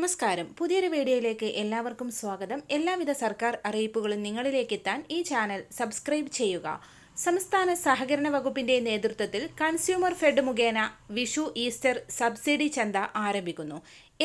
നമസ്കാരം. പുതിയൊരു വീഡിയോയിലേക്ക് എല്ലാവർക്കും സ്വാഗതം. എല്ലാവിധ സർക്കാർ അറിയിപ്പുകളും നിങ്ങളിലേക്ക് എത്താൻ ഈ ചാനൽ സബ്സ്ക്രൈബ് ചെയ്യുക. സംസ്ഥാന സഹകരണ വകുപ്പിന്റെ നേതൃത്വത്തിൽ കൺസ്യൂമർ ഫെഡ് മുഖേന വിഷു ഈസ്റ്റർ സബ്സിഡി ചന്ത ആരംഭിക്കുന്നു.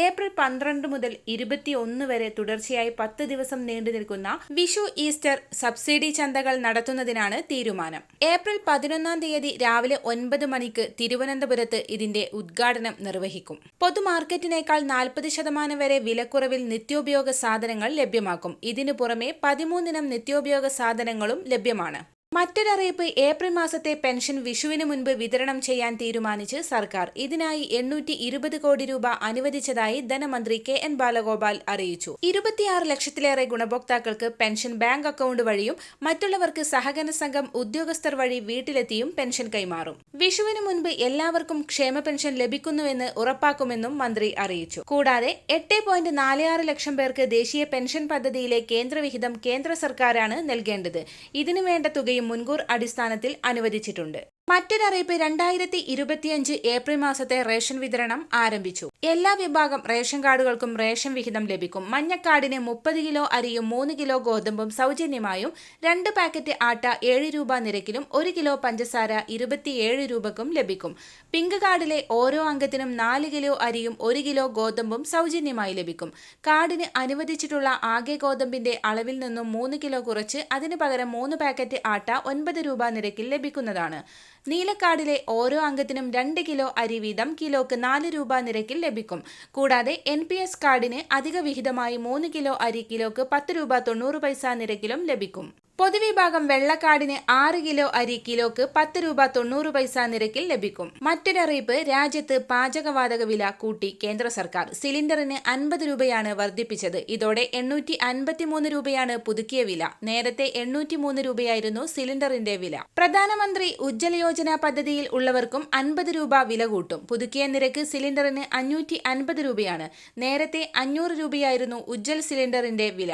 ഏപ്രിൽ പന്ത്രണ്ട് മുതൽ ഇരുപത്തിയൊന്ന് വരെ തുടർച്ചയായി പത്ത് ദിവസം നീണ്ടു നിൽക്കുന്ന വിഷു ഈസ്റ്റർ സബ്സിഡി ചന്തകൾ നടത്തുന്നതിനാണ് തീരുമാനം. ഏപ്രിൽ പതിനൊന്നാം തീയതി രാവിലെ ഒൻപത് മണിക്ക് തിരുവനന്തപുരത്ത് ഇതിന്റെ ഉദ്ഘാടനം നിർവഹിക്കും. പൊതുമാർക്കറ്റിനേക്കാൾ നാൽപ്പത് ശതമാനം വരെ വിലക്കുറവിൽ നിത്യോപയോഗ സാധനങ്ങൾ ലഭ്യമാക്കും. ഇതിനു പുറമെ പതിമൂന്നിനം നിത്യോപയോഗ സാധനങ്ങളും ലഭ്യമാണ്. മറ്റൊരറിയിപ്പ് ഏപ്രിൽ മാസത്തെ പെൻഷൻ വിഷുവിന് മുൻപ് വിതരണം ചെയ്യാൻ തീരുമാനിച്ച് സർക്കാർ ഇതിനായി എണ്ണൂറ്റി ഇരുപത് കോടി രൂപ അനുവദിച്ചതായി ധനമന്ത്രി കെ എൻ ബാലഗോപാൽ അറിയിച്ചു. ഇരുപത്തിയാറ് ലക്ഷത്തിലേറെ ഗുണഭോക്താക്കൾക്ക് പെൻഷൻ ബാങ്ക് അക്കൗണ്ട് വഴിയും മറ്റുള്ളവർക്ക് സഹകരണ സംഘം ഉദ്യോഗസ്ഥർ വഴി വീട്ടിലെത്തിയും പെൻഷൻ കൈമാറും. വിഷുവിന് മുൻപ് എല്ലാവർക്കും ക്ഷേമ പെൻഷൻ ലഭിക്കുന്നുവെന്ന് ഉറപ്പാക്കുമെന്നും മന്ത്രി അറിയിച്ചു. കൂടാതെ എട്ട് പോയിന്റ് നാല് ആറ് ലക്ഷം പേർക്ക് ദേശീയ പെൻഷൻ പദ്ധതിയിലെ കേന്ദ്രവിഹിതം കേന്ദ്ര സർക്കാരാണ് നൽകേണ്ടത്. ഇതിനു വേണ്ട തുകയും മുൻകൂർ അടിസ്ഥാനത്തിൽ അനുവദിച്ചിട്ടുണ്ട് മറ്റൊരറിയിപ്പ് രണ്ടായിരത്തി ഇരുപത്തിയഞ്ച് ഏപ്രിൽ മാസത്തെ റേഷൻ വിതരണം ആരംഭിച്ചു. എല്ലാ വിഭാഗം റേഷൻ കാർഡുകൾക്കും റേഷൻ വിഹിതം ലഭിക്കും. മഞ്ഞക്കാർഡിന് മുപ്പത് കിലോ അരിയും മൂന്ന് കിലോ ഗോതമ്പും സൗജന്യമായും രണ്ട് പാക്കറ്റ് ആട്ട ഏഴ് രൂപ നിരക്കിലും ഒരു കിലോ പഞ്ചസാര ഇരുപത്തിയേഴ് രൂപക്കും ലഭിക്കും. പിങ്ക് കാർഡിലെ ഓരോ അംഗത്തിനും നാല് കിലോ അരിയും ഒരു കിലോ ഗോതമ്പും സൗജന്യമായി ലഭിക്കും. കാർഡിന് അനുവദിച്ചിട്ടുള്ള ആകെ ഗോതമ്പിന്റെ അളവിൽ നിന്നും മൂന്ന് കിലോ കുറച്ച് അതിനു പകരം മൂന്ന് പാക്കറ്റ് ആട്ട ഒൻപത് രൂപ നിരക്കിൽ ലഭിക്കുന്നതാണ്. നീലക്കാർഡിലെ ഓരോ അംഗത്തിനും രണ്ട് കിലോ അരി വീതം കിലോക്ക് നാല് രൂപ നിരക്കിൽ ലഭിക്കും. കൂടാതെ എൻ പി എസ് കാർഡിന് അധിക വിഹിതമായി മൂന്ന് കിലോ അരി കിലോക്ക് പത്ത് രൂപ തൊണ്ണൂറ് പൈസ നിരക്കിലും ലഭിക്കും. പൊതുവിഭാഗം വെള്ളക്കാടിന് ആറ് കിലോ അരി കിലോക്ക് പത്ത് രൂപ തൊണ്ണൂറ് പൈസ നിരക്കിൽ ലഭിക്കും. മറ്റൊരറിയിപ്പ് രാജ്യത്ത് പാചകവാതക വില കൂട്ടി കേന്ദ്ര സർക്കാർ സിലിണ്ടറിന് അൻപത് രൂപയാണ് വർദ്ധിപ്പിച്ചത്. ഇതോടെ എണ്ണൂറ്റി അൻപത്തിമൂന്ന് രൂപയാണ് പുതുക്കിയ വില. നേരത്തെ എണ്ണൂറ്റി മൂന്ന് രൂപയായിരുന്നു സിലിണ്ടറിന്റെ വില. പ്രധാനമന്ത്രി ഉജ്ജ്വല യോജന പദ്ധതിയിൽ ഉള്ളവർക്കും അൻപത് രൂപ വില കൂട്ടും. പുതുക്കിയ നിരക്ക് സിലിണ്ടറിന് അഞ്ഞൂറ്റി അൻപത് രൂപയാണ്. നേരത്തെ അഞ്ഞൂറ് രൂപയായിരുന്നു ഉജ്ജൽ സിലിണ്ടറിന്റെ വില.